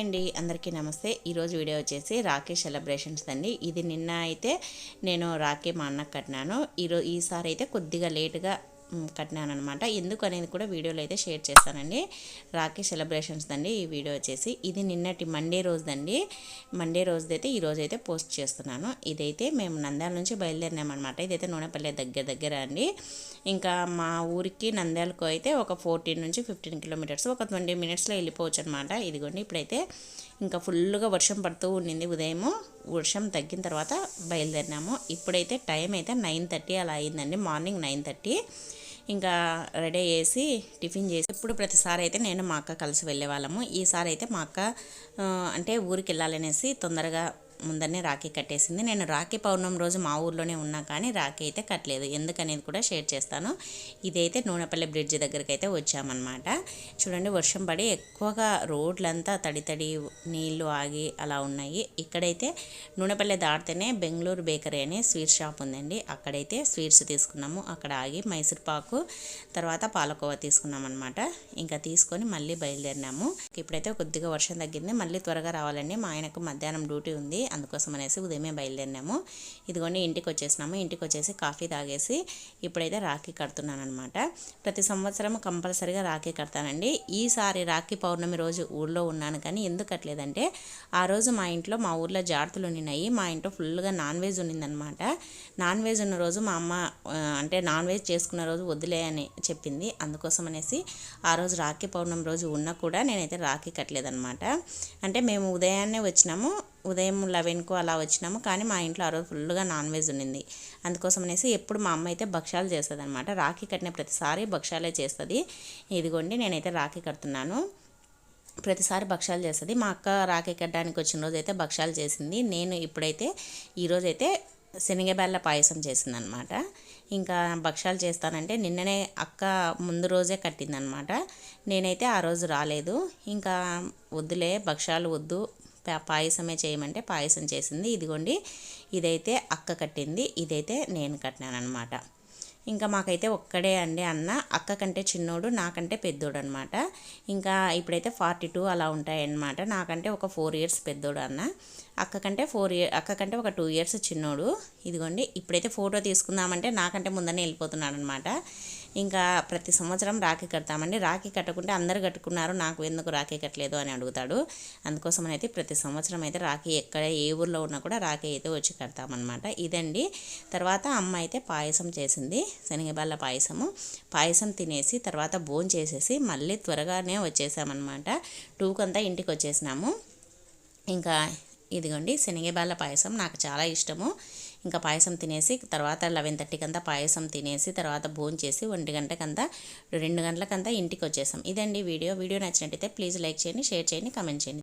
అండి అందరికీ నమస్తే. ఈరోజు వీడియో వచ్చేసి రాఖీ సెలబ్రేషన్స్ అండి. ఇది నిన్న అయితే నేను రాఖీ మా అన్నకు కట్టినాను. ఈరోజు ఈసారి అయితే కొద్దిగా లేటుగా కట్టినాను అనమాట ఎందుకు అనేది కూడా వీడియోలో అయితే షేర్ చేస్తానండి. రాఖీ సెలబ్రేషన్స్ అండి ఈ వీడియో వచ్చేసి. ఇది నిన్నటి మండే రోజుదండి. మండే రోజుదైతే ఈరోజు రోజు అయితే పోస్ట్ చేస్తున్నాను. ఇదైతే మేము నంద్యాల నుంచి బయలుదేరినామన్నమాట. ఇదైతే నూనెపల్లె దగ్గర దగ్గర అండి. ఇంకా మా ఊరికి నంద్యాలకు అయితే ఒక ఫోర్టీన్ నుంచి ఫిఫ్టీన్ కిలోమీటర్స్ ఒక ట్వంటీ మినిట్స్లో వెళ్ళిపోవచ్చు అనమాట ఇదిగోండి ఇప్పుడైతే ఇంకా ఫుల్గా వర్షం పడుతూ ఉండింది. ఉదయము వర్షం తగ్గిన తర్వాత బయలుదేరినాము. ఇప్పుడైతే టైం అయితే నైన్ థర్టీ అలా అయిందండి. Morning nine thirty. ఇంకా రెడీ చేసి టిఫిన్ చేసి ఇప్పుడు ప్రతిసారి అయితే నేను మా అక్క కలిసి వెళ్ళే వాళ్ళము. ఈసారి అయితే మా అక్క అంటే ఊరికి వెళ్ళాలనేసి తొందరగా ముందరనే రాఖీ కట్టేసింది. నేను రాఖీ పౌర్ణమి రోజు మా ఊర్లోనే ఉన్నా కానీ రాఖీ అయితే కట్టలేదు. ఎందుకనేది కూడా షేర్ చేస్తాను. ఇదైతే నూనెపల్లి బ్రిడ్జ్ దగ్గరికి అయితే వచ్చామన్నమాట. చూడండి వర్షం పడి ఎక్కువగా రోడ్లంతా తడి తడి నీళ్ళు ఆగి అలా ఉన్నాయి. ఇక్కడైతే నూనెపల్లి దాటితేనే బెంగళూరు బేకరీ అనే స్వీట్ షాప్ ఉందండి. అక్కడైతే స్వీట్స్ తీసుకున్నాము. అక్కడ ఆగి మైసూర్ పాకు తర్వాత పాలకోవా తీసుకున్నాం అనమాట ఇంకా తీసుకొని మళ్ళీ బయలుదేరినాము. ఇప్పుడైతే కొద్దిగా వర్షం తగ్గింది. మళ్ళీ త్వరగా రావాలండి. మా ఆయనకు మధ్యాహ్నం డ్యూటీ ఉంది. అందుకోసం అనేసి ఉదయమే బయలుదేరినాము. ఇదిగోండి ఇంటికి వచ్చేసినాము ఇంటికి వచ్చేసి కాఫీ తాగేసి ఇప్పుడైతే రాఖీ కడుతున్నాను అనమాట ప్రతి సంవత్సరం కంపల్సరీగా రాఖీ కడతానండి. ఈసారి రాఖీ పౌర్ణమి రోజు ఊళ్ళో ఉన్నాను కానీ ఎందుకు కట్టలేదంటే ఆ రోజు మా ఇంట్లో మా ఊర్లో జాగ్రత్తలు ఉన్నాయి మా ఇంట్లో ఫుల్గా నాన్ వెజ్ ఉన్నిందనమాట నాన్ వెజ్ ఉన్న రోజు మా అమ్మ అంటే నాన్ వెజ్ చేసుకున్న రోజు వద్దులే అని చెప్పింది. అందుకోసం అనేసి ఆ రోజు రాఖీ పౌర్ణమి రోజు ఉన్నా కూడా నేనైతే రాఖీ కట్టలేదనమాట అంటే మేము ఉదయాన్నే వచ్చినాము. ఉదయం లెవెన్కు అలా వచ్చినాము. కానీ మా ఇంట్లో ఆ రోజు ఫుల్గా నాన్ వెజ్ ఉన్నింది అందుకోసం అనేసి ఎప్పుడు మా అమ్మ అయితే భక్ష్యాలు చేస్తుంది అనమాట రాఖీ కట్టిన ప్రతిసారి భక్ష్యాలే చేస్తుంది. ఇదిగోండి నేనైతే రాఖీ కడుతున్నాను. ప్రతిసారి భక్ష్యాలు చేస్తుంది. మా అక్క రాఖీ కట్టడానికి వచ్చిన రోజు అయితే భక్ష్యాలు చేసింది. నేను ఇప్పుడైతే ఈరోజైతే శనగబెల్ల పాయసం చేసిందనమాట ఇంకా భక్ష్యాలు చేస్తానంటే నిన్ననే అక్క ముందు రోజే కట్టిందనమాట నేనైతే ఆ రోజు రాలేదు. ఇంకా వద్దులే భక్ష్యాలు వద్దు పాయసమే చేయమంటే పాయసం చేసింది. ఇదిగోండి ఇదైతే అక్క కట్టింది. ఇదైతే నేను కట్టినానమాట ఇంకా మాకైతే ఒక్కడే అండి అన్న. అక్క కంటే చిన్నోడు నాకంటే పెద్దోడు అనమాట ఇంకా ఇప్పుడైతే ఫార్టీ టూ అలా ఉంటాయన్నమాట. నాకంటే ఒక ఫోర్ ఇయర్స్ పెద్దోడు అన్న. అక్క కంటే ఫోర్ ఇయర్ అక్క కంటే ఒక టూ ఇయర్స్ చిన్నోడు. ఇదిగోండి ఇప్పుడైతే ఫోటో తీసుకుందామంటే నాకంటే ముందనే వెళ్ళిపోతున్నాడు అనమాట ఇంకా ప్రతి సంవత్సరం రాఖీ కడతామండి. రాఖీ కట్టకుంటే అందరు కట్టుకున్నారు. నాకు ఎందుకు రాఖీ కట్టలేదు అని అడుగుతాడు. అందుకోసం అయితే ప్రతి సంవత్సరం అయితే రాఖీ ఎక్కడ ఏ ఊర్లో ఉన్నా కూడా రాఖీ అయితే వచ్చి కడతామన్నమాట. ఇదండి. తర్వాత అమ్మ అయితే పాయసం చేసింది. శనగబాళ్ళ పాయసము. పాయసం తినేసి తర్వాత భోజనం చేసేసి మళ్ళీ త్వరగానే వచ్చేసామన్నమాట. టూకంతా ఇంటికి వచ్చేసినాము ఇంకా ఇదిగోండి శనగబాళ్ళ పాయసం నాకు చాలా ఇష్టము. ఇంకా పాయసం తినేసి తర్వాత లెవెన్ థర్టీకంతా పాయసం తినేసి తర్వాత భోజనం చేసి ఒంటి గంటకంతా రెండు గంటలకంతా ఇంటికి వచ్చేసాం. ఇదండి వీడియో. వీడియో నచ్చినట్టయితే ప్లీజ్ లైక్ చేయండి షేర్ చేయండి కమెంట్ చేయండి.